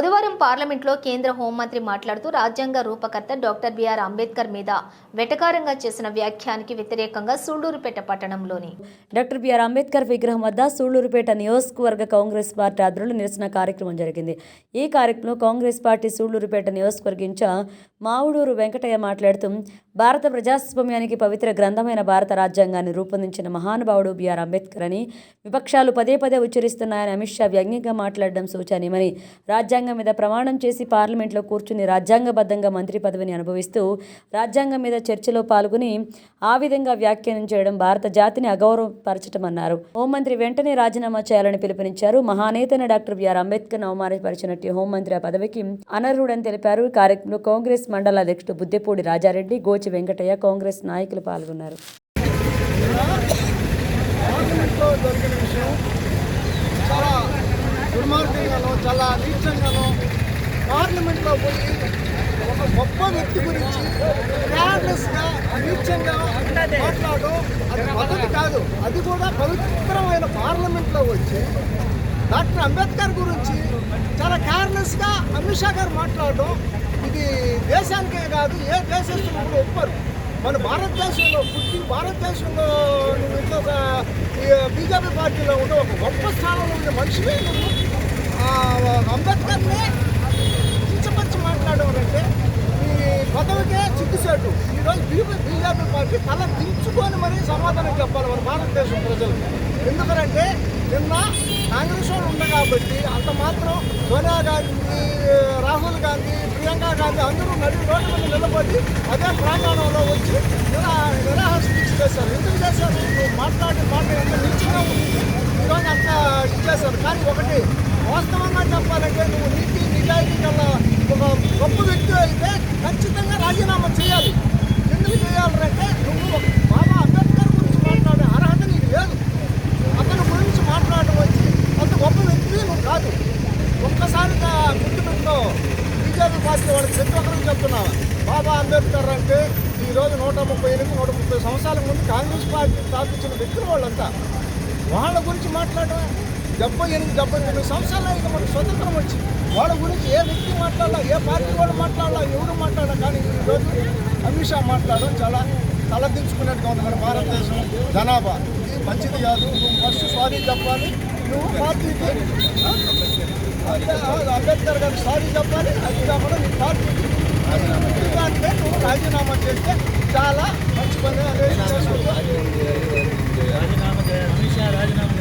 బుధవారం పార్లమెంట్లో కేంద్ర హోంమంత్రి మాట్లాడుతూ రాజ్యాంగ రూపకర్త డాక్టర్ బిఆర్ అంబేద్కర్ మీద వెటకారంగా చేసిన వ్యాఖ్యానికి వ్యతిరేకంగా సూళ్ళూరుపేట పట్టణంలోని డాక్టర్ బిఆర్ అంబేద్కర్ విగ్రహం వద్ద సూళ్ళూరుపేట నియోజకవర్గ కాంగ్రెస్ పార్టీ ఆధ్వర్యంలో నిరసన కార్యక్రమం జరిగింది. ఈ కార్యక్రమంలో కాంగ్రెస్ పార్టీ సూళ్ళూరుపేట నియోజకవర్గ మావుడూరు వెంకటయ్య మాట్లాడుతూ భారత ప్రజాస్వామ్యానికి పవిత్ర గ్రంథమైన భారత రాజ్యాంగాన్ని రూపొందించిన మహానుభావుడు బిఆర్ అంబేద్కర్ అని విపక్షాలు పదే పదే ఉచ్చరిస్తున్నాయని అమిత్ షా వ్యంగ్యంగా మాట్లాడడం శోచనీయమని రాజ్యాంగం మీద ప్రమాణం చేసి పార్లమెంట్లో కూర్చుని రాజ్యాంగబద్ధంగా మంత్రి పదవిని అనుభవిస్తూ రాజ్యాంగం మీద చర్చలో పాల్గొని ఆ విధంగా వ్యాఖ్యానం చేయడం భారత జాతిని అగౌరవపరచటమన్నారు. హోంమంత్రి వెంటనే రాజీనామా చేయాలని పిలుపునిచ్చారు. మహానేతన డాక్టర్ బిఆర్ అంబేద్కర్ అవమానపరిచినట్టు హోంమంత్రి ఆ పదవికి అనర్హుడని తెలిపారు. కార్యక్రమంలో కాంగ్రెస్ మండల అధ్యక్షుడు బుద్దెపూడి రాజారెడ్డి గోచి వెంకటయ్య కాంగ్రెస్ నాయకులు పాల్గొన్నారు. చాలా దుర్మార్గంగానో చాలా నీచంగానో పార్లమెంట్లో పోయి ఒక గొప్ప వ్యక్తి గురించి కేర్లెస్గా నీచంగా మాట్లాడడం. అది పద్ధతి కాదు అది కూడా పవిత్రమైన పార్లమెంట్లో వచ్చి డాక్టర్ అంబేద్కర్ గురించి చాలా అమిత్ షా గారు మాట్లాడడం ఇది దేశానికే కాదు ఏ దేశస్తులు కూడా ఒప్పరు మన భారతదేశంలో పుట్టి భారతదేశంలో నువ్వు ఇంకొక బీజేపీ పార్టీలో ఉండే ఒక గొప్ప స్థానంలో ఉండే మనిషివే నువ్వు. అంబేద్కర్నే కించపరిచి మాట్లాడడం అంటే ఈ పదవికే చిక్కుసేటు. ఈరోజు బీజేపీ బీజేపీ పార్టీ తల దించుకొని మరీ సమాధానం చెప్పాలి మన భారతదేశం ప్రజలకు ఎందుకంటే నిన్న కాంగ్రెస్ వాళ్ళు ఉంది కాబట్టి అంత మాత్రం సోనియా గాంధీ రాహుల్ గాంధీ ప్రియాంక గాంధీ అందరూ నడి రోడ్డు మీద నిలబడి అదే ప్రాంగణంలో వచ్చి నిరా నిరాహార దీక్ష చేశారు. ఎందుకు చేశారు? నువ్వు మాట్లాడి మాట ఎంత నిశ్చిగా ఉంది. ఈరోజు అంత ఇది చేశారు కానీ ఒకటి వాస్తవంగా చెప్పాలంటే నువ్వు నీతి నిజాయితీ కల్లా ఒక గొప్ప వ్యక్తి అయితే ఖచ్చితంగా రాజీనామా చేయాలి ఎందుకు చేయాలంటే నువ్వు ఒక బాబా అంబేద్కర్ గురించి మాట్లాడే అర్హత నీకు లేదు అతని గురించి మాట్లాడడం వచ్చి అంత గొప్ప వ్యక్తి నువ్వు కాదు ఒక్కసారి గుర్తుపెట్టుకో బీజేపీ పార్టీ వాళ్ళకి ప్రతి ఒక్కరికి చెప్తున్నాను బాబా అంబేద్కర్ అంటే ఈరోజు నూట ముప్పై ఎనిమిది నూట ముప్పై సంవత్సరాల ముందు కాంగ్రెస్ పార్టీ స్థాపించిన వ్యక్తులు వాళ్ళంతా. వాళ్ళ గురించి మాట్లాడడం డెబ్బై ఎనిమిది డెబ్బై తొమ్మిది సంవత్సరాలు అయితే మనకు స్వతంత్రం వచ్చి వాళ్ళ గురించి ఏ వ్యక్తి మాట్లాడాలా ఏ పార్టీ వాళ్ళు మాట్లాడాలా ఎవరు మాట్లాడాలా? కానీ ఈరోజు అమిత్ షా మాట్లాడడం చాలా తలదించుకున్నట్టుగా ఉంది మన భారతదేశం జనాభా. ఇది మంచిది కాదు. నువ్వు ఫస్ట్ సారీ చెప్పాలి. నువ్వు పార్టీకి అంబేద్కర్ గారు సారీ చెప్పాలి అది కాకుండా నీ. అంటే నువ్వు రాజీనామా చేస్తే చాలా మంచి పని అనేది